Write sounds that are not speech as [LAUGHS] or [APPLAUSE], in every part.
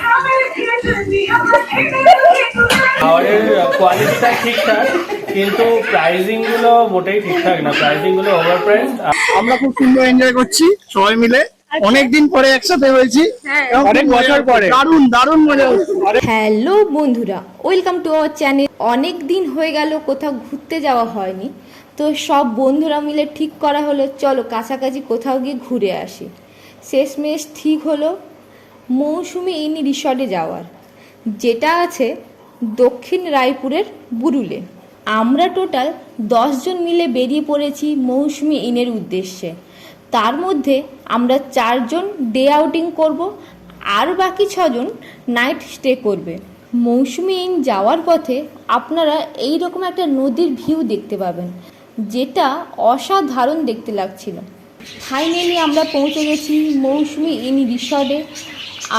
খাবারের কোয়ালিটিটা ঠিকঠাক কিন্তু প্রাইসিংগুলো মোটেই ঠিকঠাক না। প্রাইসিংগুলো ওভার প্রাইস আমরা খুব সুন্দর এনজয় করছি সবাই মিলে। অনেকদিন পরে একসাথে হয়েছি অনেক বছর পরে। হচ্ছে। দারুণ দারুণ মজা হ্যালো বন্ধুরা ওয়েলকাম টু আওয়ার চ্যানেল অনেক দিন হয়ে গেল কোথাও ঘুরতে যাওয়া হয়নি। তো সব বন্ধুরা মিলে ঠিক করা হলো চলো কাছাকাছি কোথাও গিয়ে ঘুরে আসি। শেষমেশ ঠিক হলো মৌসুমি ইন রিসর্টে যাওয়ার। যেটা আছে দক্ষিণ রায়পুরের বুরুলে। আমরা টোটাল জন মিলে বেরিয়ে পড়েছি মৌসুমি ইনের উদ্দেশ্যে। তার মধ্যে আমরা চারজন ডে আউটিং করব, আর বাকি ছজন নাইট স্টে করবে। মৌসুমি ইন যাওয়ার পথে আপনারা এই রকম একটা নদীর ভিউ দেখতে পাবেন, যেটা অসাধারণ দেখতে লাগছিল। ফাইনালি আমরা পৌঁছে গেছি মৌসুমি ইন রিসর্টে।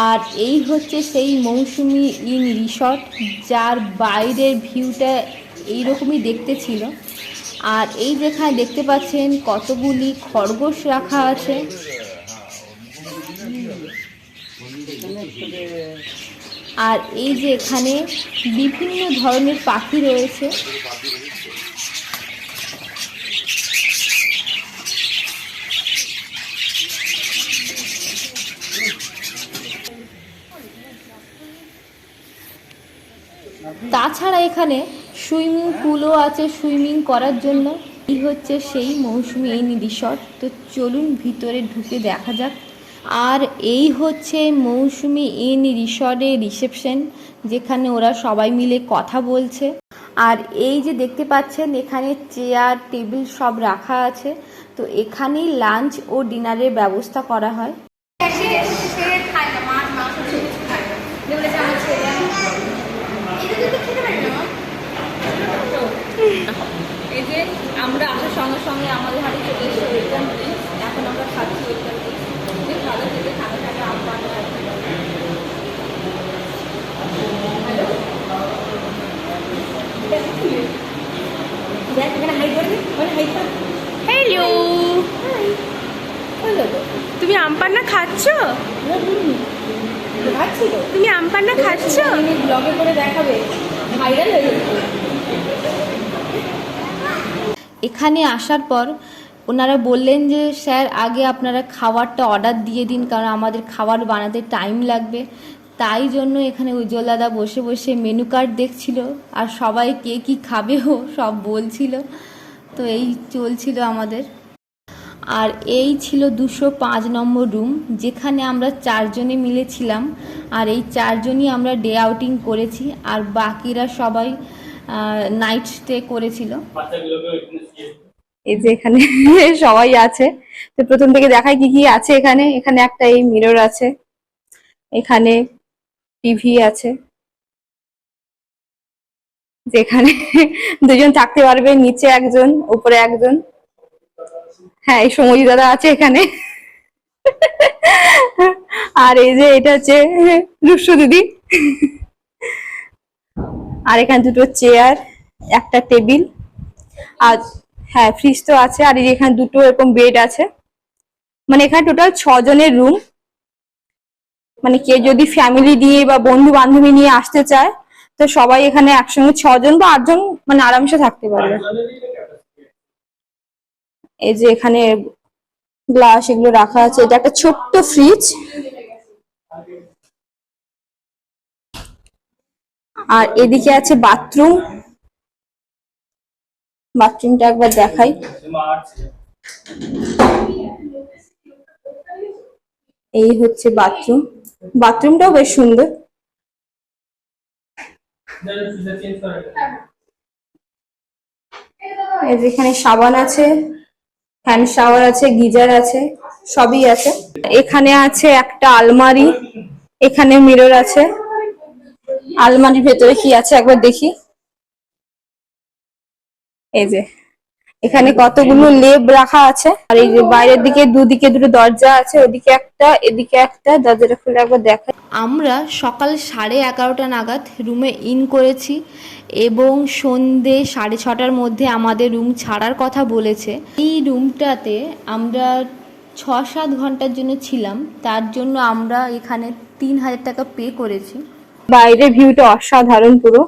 আর এই হচ্ছে সেই মৌসুমি ইন রিসর্ট, যার বাইরের ভিউটা এইরকমই দেখতে ছিল। আর এই যেখানে দেখতে পাচ্ছেন কতগুলি খরগোশ রাখা আছে। আর এই যে এখানে বিভিন্ন ধরনের পাখি রয়েছে। তাছাড়া এখানে সুইমিং পুলও আছে সুইমিং করার জন্য। এই হচ্ছে সেই মৌসুমি ইন রিসর্ট তো চলুন ভিতরে ঢুকে দেখা যাক। আর এই হচ্ছে মৌসুমি ইন রিসর্টের রিসেপশন, যেখানে ওরা সবাই মিলে কথা বলছে। আর এই যে দেখতে পাচ্ছেন, এখানে চেয়ার, টেবিল সব রাখা আছে। তো এখানেই লাঞ্চ ও ডিনারের ব্যবস্থা করা হয় এই যে আমরা আসার সঙ্গে সঙ্গে আমাদের হাতে চলে এসে ওয়েলকাম ড্রিঙ্কস এখন আমরা খাচ্ছি ওয়েলকাম ড্রিঙ্কস খুবই ভালো খেতে ঠান্ডা ঠান্ডা আম পান হ্যালো তুমি আম পান্না খাচ্ছ তুমি আম পান্না খাচ্ছ? ব্লগে করে দেখাবে। ভাইরাল হয়ে যাবে। এখানে আসার পর ওনারা বললেন যে স্যার আগে আপনারা খাবারটা অর্ডার দিয়ে দিন কারণ আমাদের খাবার বানাতে টাইম লাগবে। তাই জন্য এখানে উজ্জ্বল দাদা বসে বসে মেনু কার্ড দেখছিল আর সবাই কে কী খাবেও সব বলছিল। তো এই চলছিল আমাদের। আর এই ছিল দুশো পাঁচ নম্বর রুম, যেখানে আমরা চারজনে মিলেছিলাম। আর এই চারজনই আমরা ডে আউটিং করেছি, আর বাকিরা সবাই নাইট স্টে করেছিল। এই যে এখানে [LAUGHS] সবাই আছে। তো প্রথম থেকে দেখায় কি কি আছে এখানে। এখানে একটা এই মিরর আছে। এখানে টিভি আছে। যেখানে [LAUGHS] দুজন থাকতে পারবে, নিচে একজন, উপরে একজন। হ্যাঁ এই সমজি দাদা আছে এখানে। আর এই যে এটা হচ্ছে রুস্য দিদি। আর এখানে দুটো চেয়ার, একটা টেবিল। আর হ্যাঁ ফ্রিজ তো আছে, আর এই এখানে দুটো এরকম বেড আছে। মানে এখানে টোটাল জনের রুম মানে কে যদি ফ্যামিলি নিয়ে বা বন্ধু বান্ধবী নিয়ে আসতে চায়, তো সবাই এখানে একসঙ্গে ছজন বা আটজন মানে আরামসে থাকতে পারবে। এই যে এখানে গ্লাস এগুলো রাখা আছে, এটা একটা ছোট্ট ফ্রিজ আর এদিকে আছে বাথরুম বাথরুমটা একবার দেখাই। এই হচ্ছে বাথরুম বাথরুমটাও বেশ সুন্দর। এখানে সাবান আছে। হ্যান্ড শাওয়ার আছে, গিজার আছে, সবই আছে। এখানে আছে একটা আলমারি, এখানে মিরর আছে। আলমারির ভেতরে কি আছে একবার দেখি। এই যে। এখানে কতগুলো লেব রাখা আছে। আর এই যে বাইরের দিকে দুদিকে দুটো দরজা আছে ওদিকে একটা এদিকে একটা দরজাটা খুলে একবার দেখা। আমরা সকাল সাড়ে এগারোটা নাগাদ রুমে ইন করেছি এবং সন্ধে সাড়ে ছটার মধ্যে আমাদের রুম ছাড়ার কথা বলেছে। এই রুমটাতে আমরা ছ সাত ঘণ্টার জন্য ছিলাম তার জন্য আমরা এখানে তিন হাজার টাকা পে করেছি। বাইরের ভিউটা অসাধারণ পুরো।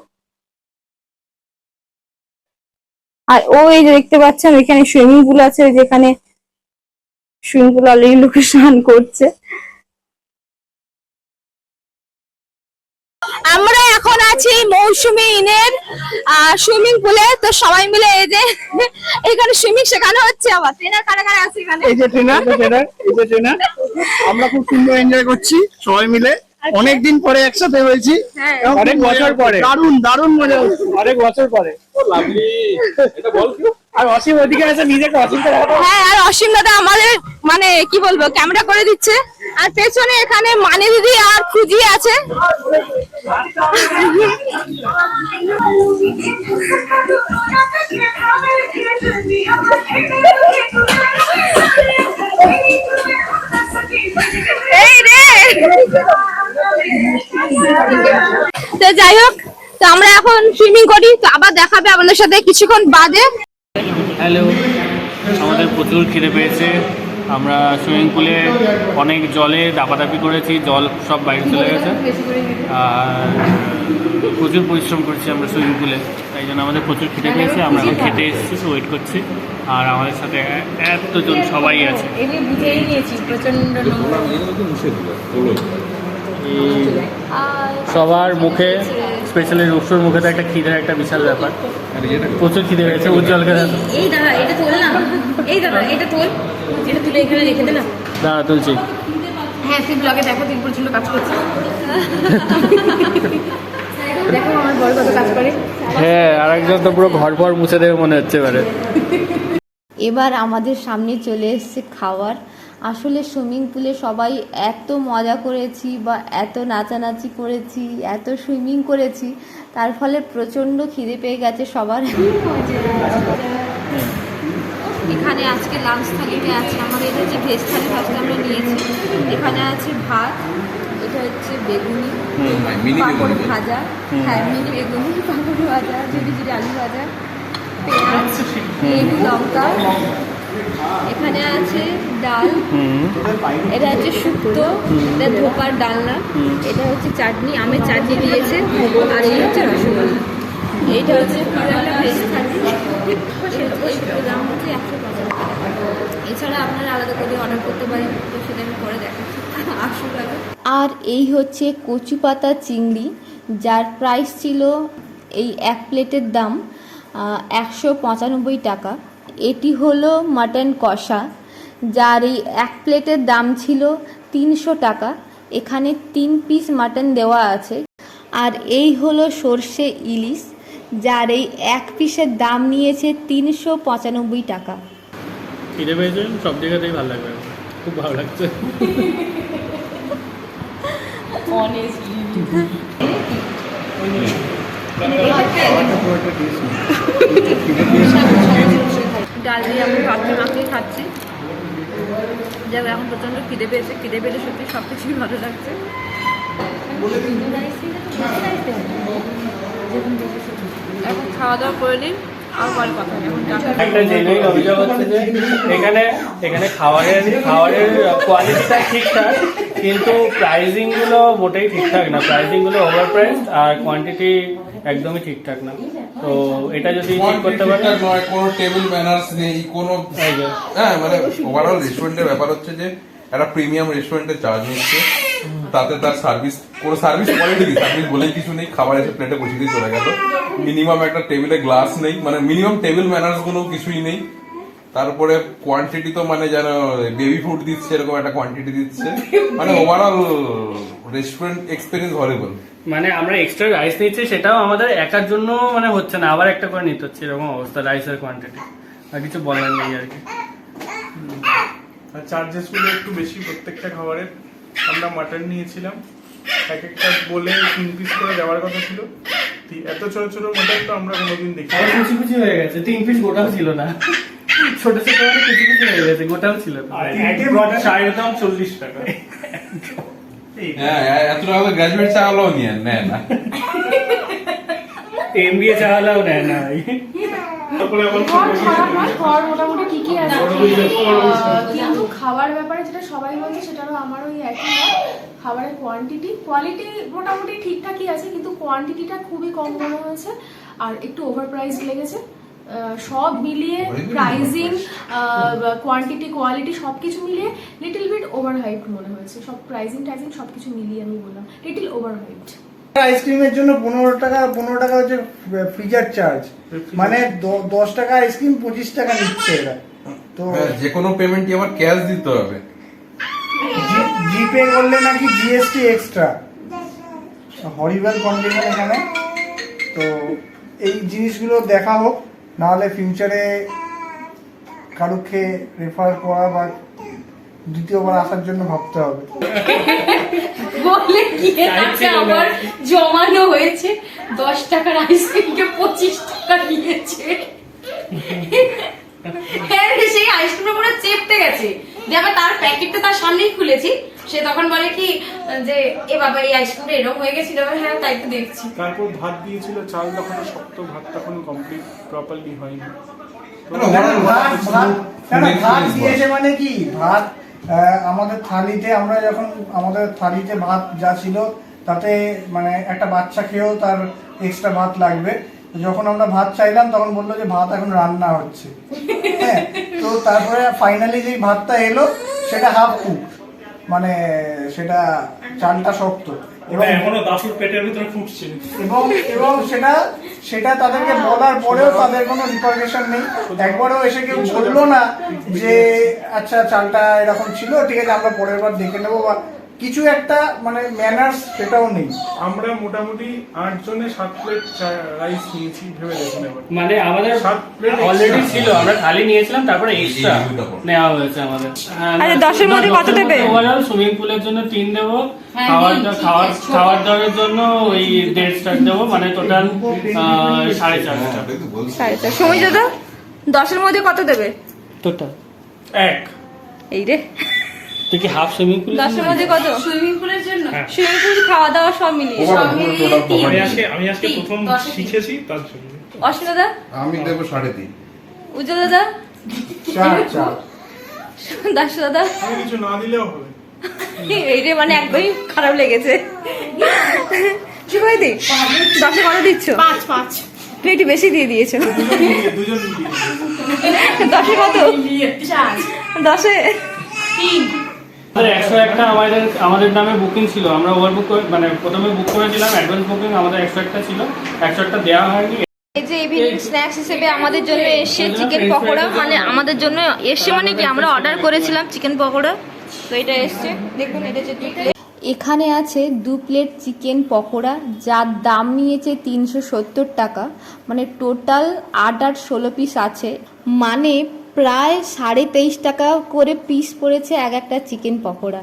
আর ও এই যে দেখতে পাচ্ছেন এখানে সুইমিং পুল আছে যেখানে সুইমিং পুল অলরেডি লোকে স্নান করছে। আমরা এখন আছি মৌসুমী ইনের সুইমিং পুলে। তো সবাই মিলে এই যে এখানে সুইমিং শেখানো হচ্ছে। আবার ট্রেনার কারা কারা আছে এখানে? এই যে ট্রেনার ট্রেনার এই যে ট্রেনার। আমরা খুব সুন্দর এনজয় করছি সবাই মিলে। অনেকদিন পরে একসাথে হয়েছি। হ্যাঁ। অনেক বছর পরে। দারুণ দারুণ মজা হচ্ছে অনেক বছর পরে। আর অসীম ওদিকে আছে নিজেকে অসীমকে হ্যাঁ আর অসীম দাদা আমাদের মানে কি বলব ক্যামেরা করে দিচ্ছে। আর পেছনে এখানে মানে দিদি আর খুঁজি আছে। এই রে! তো যাই হোক তো আমরা এখন সুইমিং করি তো আবার দেখাবে আপনাদের সাথে কিছুক্ষণ বাদে হ্যালো আমাদের প্রচুর খিদে পেয়েছে আমরা সুইমিং পুলে অনেক জলে দাপাদাপি করেছি জল সব বাইরে চলে গেছে আর প্রচুর পরিশ্রম করছি আমরা সুইমিং পুলে তাই জন্য আমাদের প্রচুর খিদে পেয়েছে আমরা এখন খেতে এসেছি ওয়েট করছি আর আমাদের সাথে এতজন সবাই আছে সবার মুখে স্পেশালি রুষ্টুর মুখে তো একটা খিদের একটা বিশাল ব্যাপার। প্রচুর খিদে পেয়েছে উজ্জ্বলকে এই দাদা এটা তোল না। এই দাদা এটা তোল। এটা তুলে এখানে রেখে দে না। দাঁড়া তুলছি। হ্যাঁ তুই ব্লগে দেখো তুই প্রচণ্ড কাজ করছিস দেখো আমার বড় কত কাজ করে। হ্যাঁ আর তো পুরো ঘর পর মুছে দেবে মনে হচ্ছে এবারে। এবার আমাদের সামনে চলে এসেছে খাবার আসলে সুইমিং পুলে সবাই এত মজা করেছি বা এত নাচানাচি করেছি এত সুইমিং করেছি তার ফলে প্রচণ্ড খিদে পেয়ে গেছে সবার। এখানে আজকে লাঞ্চ থালিতে আছে আমাদের এটা হচ্ছে ভেজ থালি ফার্স্টে আমরা নিয়েছি। এখানে আছে ভাত এটা হচ্ছে বেগুনি পাঁপড় ভাজা। হ্যাঁ মিনি বেগুনি পাঁপড় ভাজা ঝুড়ি আলু ভাজা পেঁয়াজ লেবু লঙ্কা এখানে আছে ডাল, এটা হচ্ছে শুক্তো, এটা ধোকার ডালনা, এটা হচ্ছে চাটনি, আমের চাটনি দিয়েছে, আর এই হচ্ছে রসগোল্লা। এইটা হচ্ছে এছাড়া আপনারা আলাদা করে অর্ডার করতে পারেন, তো সেটা আমি পরে দেখাচ্ছি। আর এই হচ্ছে কচু পাতা চিংড়ি, যার প্রাইস ছিল এই এক প্লেটের দাম একশো পঁচানব্বই টাকা। এটি হলো মাটন কষা যার এই এক প্লেটের দাম ছিল তিনশো টাকা। এখানে তিন পিস মাটন দেওয়া আছে। আর এই হলো সর্ষে ইলিশ যার এই এক পিসের দাম নিয়েছে তিনশো পঁচানব্বই টাকা। খিদে পেয়েছে সব জায়গাতেই ভালো লাগবে। খুব ভালো লাগছে। ডাল দিয়ে আমি ভাতটা মাখিয়ে খাচ্ছি। যাক এখন প্রচণ্ড খিদে পেয়েছে। খিদে পেলে সত্যি সব কিছুই ভালো লাগছে। এখন খাওয়া দাওয়া করে হবে। এখন এখানে এখানে খাবারের খাবারের কোয়ালিটিটা ঠিকঠাক কিন্তু প্রাইসিংগুলো মোটেই ঠিকঠাক না। প্রাইসিংগুলো ওভার প্রাইস আর কোয়ান্টিটি একদমই ঠিকঠাক না। তো এটা যদি ঠিক করতে পারে কোনো টেবিল ম্যানার্স নেই কোনো হ্যাঁ মানে ওভারঅল রেস্টুরেন্টের ব্যাপার হচ্ছে যে একটা প্রিমিয়াম রেস্টুরেন্টের চার্জ নিচ্ছে তাতে তার সার্ভিস কোনো সার্ভিস কোয়ালিটি সার্ভিস বলেই কিছু নেই খাবার এসে প্লেটে বসিয়ে দিয়ে চলে গেল। মিনিমাম একটা টেবিলে গ্লাস নেই মানে মিনিমাম টেবিল ম্যানার্সগুলো কিছুই নেই। তারপরে কোয়ান্টিটি তো মানে যেন বেবি ফুড দিচ্ছে এরকম একটা কোয়ান্টিটি দিচ্ছে। মানে ওভারঅল রেস্টুরেন্ট এক্সপিরিয়েন্স হরেবল মানে আমরা এক্সট্রা রাইস নিচ্ছি সেটাও আমাদের একার জন্য মানে হচ্ছে না আবার একটা করে নিতে হচ্ছে এরকম অবস্থা রাইসের কোয়ান্টিটি আর কিছু বলার নেই আর কি। আর চার্জেসগুলো একটু বেশি প্রত্যেকটা খাবারের আমরা মাটন নিয়েছিলাম এক একটা বলে তিন পিস করে দেওয়ার কথা ছিল। এত ছোট ছোট মাটন তো আমরা কোনোদিন দেখি কুচি কুচি হয়ে গেছে তিন পিস গোটাও ছিল না। ছোট ছোট কুচি কুচি হয়ে গেছে গোটাও ছিল না। চায়ের দাম চল্লিশ টাকা। [LAUGHS] এত টাকা গ্রাজুয়েট চাওয়ালেও নিয়ে নেয় না। এমবিএ চাওয়ালাও নেয় না। ভাই তারপরে মোটামুটি ঠিকই আছে। কিন্তু খাবার ব্যাপারে যেটা সবাই বলছে সেটারও আমারও ওই একই খাবারের কোয়ান্টিটি কোয়ালিটি মোটামুটি ঠিকঠাকই আছে কিন্তু কোয়ান্টিটিটা খুবই কম মনে হয়েছে। আর একটু ওভার প্রাইস লেগেছে। সব মিলিয়ে প্রাইজিং কোয়ান্টিটি কোয়ালিটি সব কিছু মিলিয়ে লিটল বিট ওভার হাইট মনে হয়েছে। সব প্রাইজিং টাইজিং সব কিছু মিলিয়ে আমি বললাম লিটল ওভার হাইট আইসক্রিমের জন্য পনেরো টাকা পনেরো টাকা হচ্ছে ফ্রিজার চার্জ মানে দশ টাকা আইসক্রিম পঁচিশ টাকা নিচ্ছে এরা। তো যে কোনো পেমেন্টই আমার ক্যাশ দিতে হবে। জি- জিপে করলে নাকি জিএসটি এক্সট্রা হরিবেল কন্ডিশন এখানে। তো এই জিনিসগুলো দেখা হোক। নাহলে ফিউচারে কারুকে রেফার করা বা দ্বিতীয়বার আসার জন্য ভাবতে হবে। বলে গিয়ে তাকে আবার জমানো হয়েছে। দশ টাকার আইসক্রিমকে পঁচিশ টাকা দিয়েছে। হ্যাঁ রে, সেই আইসক্রিমটা পুরো চেপতে গেছে। যে আবার তার প্যাকেটটা তার সামনেই খুলেছি। সে তখন বলে কি যে এ বাবা এই আইসক্রিমটা এরকম হয়ে গেছিল হ্যাঁ তাই তো দেখছি। তারপর ভাত দিয়েছিল চাল তখন শক্ত ভাত তখন কমপ্লিট প্রপারলি হয়নি। ভাত দিয়েছে মানে কি? ভাত আহ, আমাদের থালিতে আমরা যখন আমাদের থালিতে ভাত যা ছিল তাতে মানে একটা বাচ্চা খেয়েও তার এক্সট্রা ভাত লাগবে। যখন আমরা ভাত চাইলাম তখন বলল যে ভাত এখন রান্না হচ্ছে। হ্যাঁ তো তারপরে ফাইনালি যেই ভাতটা এলো সেটা হাফ কুক মানে সেটা চালটা শক্ত। এবং পেটের ভিতরে ফুটছে। এবং এবং সেটা সেটা তাদেরকে বলার পরেও তাদের কোনো রিপার্কেশন নেই। একবারও এসে কেউ বলল না যে আচ্ছা চালটা এরকম ছিল ঠিক আছে আমরা পরের বার দেখে নেব বা কিছু একটা মানে ম্যানার্স সেটাও নেই। আমরা মোটামুটি আট জনে সাত প্লেট রাইস নিয়েছি ভেবে দেখুন এবার। মানে আমাদের সাত প্লেট অলরেডি ছিল আমরা খালি নিয়েছিলাম তারপরে এক্সট্রা। নেওয়া হয়েছে আমাদের। আচ্ছা, দশের মধ্যে কত দেবে? ওভারঅল সুইমিং পুলের জন্য তিন দেবো হ্যাঁ, খাওয়ার খাওয়ার খাওয়ার দাওয়ার জন্য ওই দেড় স্টার দেবো মানে টোটাল সাড়ে চার হ্যাঁ, স্টার ওটাই তো বলছি। সাড়ে চার সময় দাদা দশের মধ্যে কত দেবে? টোটাল এক। এই রে। কি হাফ সুইমিং পুল দশের মধ্যে কত? সুইমিং পুলের জন্য? সুইমিং পুল খাওয়া দাওয়া সব মিলিয়ে। সব মিলিয়ে আমি আজকে আমি আজকে প্রথম শিখেছি তার জন্য। অশ্বিন দাদা? আমি দেবো সাড়ে তিন। উজ্জ্বল দাদা? চার চার। দাস দাদা? আমি কিছু না দিলেও হবে। এই রে মানে একদমই খারাপ লেগেছে। কি করে দি দশে কত দিচ্ছ? পাঁচ পাঁচ। তুমি একটু বেশি দিয়ে দিয়েছ। দশে কত? দশে? তিন। একশো একটা আমাদের আমাদের নামে বুকিং ছিল। আমরা ওভার বুক মানে প্রথমে বুক করেছিলাম অ্যাডভান্স বুকিং আমাদের একশো একটা ছিল। একশো একটা দেওয়া হয়নি। এই যে ইভিনিং স্ন্যাক্স হিসেবে আমাদের জন্য এসছে চিকেন পকোড়া মানে আমাদের জন্য এসছে মানে কি আমরা অর্ডার করেছিলাম চিকেন পকোড়া? তো এটা এসছে। দেখুন এটা যে এখানে আছে দু প্লেট চিকেন পকোড়া যার দাম নিয়েছে তিনশো সত্তর টাকা। মানে টোটাল আট আট ষোলো পিস আছে। মানে প্রায় সাড়ে তেইশ টাকা করে পিস পড়েছে এক একটা চিকেন পকোড়া।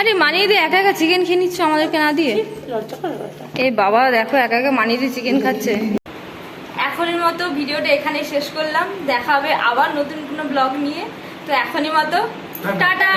আরে মানিয়ে দিয়ে একা একা চিকেন খেয়ে নিচ্ছ আমাদেরকে না দিয়ে? এই বাবা দেখো একা একা মানিয়ে দিয়ে চিকেন খাচ্ছে। এখনের মতো ভিডিওটা এখানে শেষ করলাম। দেখা হবে আবার নতুন কোনো ব্লগ নিয়ে। তো এখনই মতো টাটা!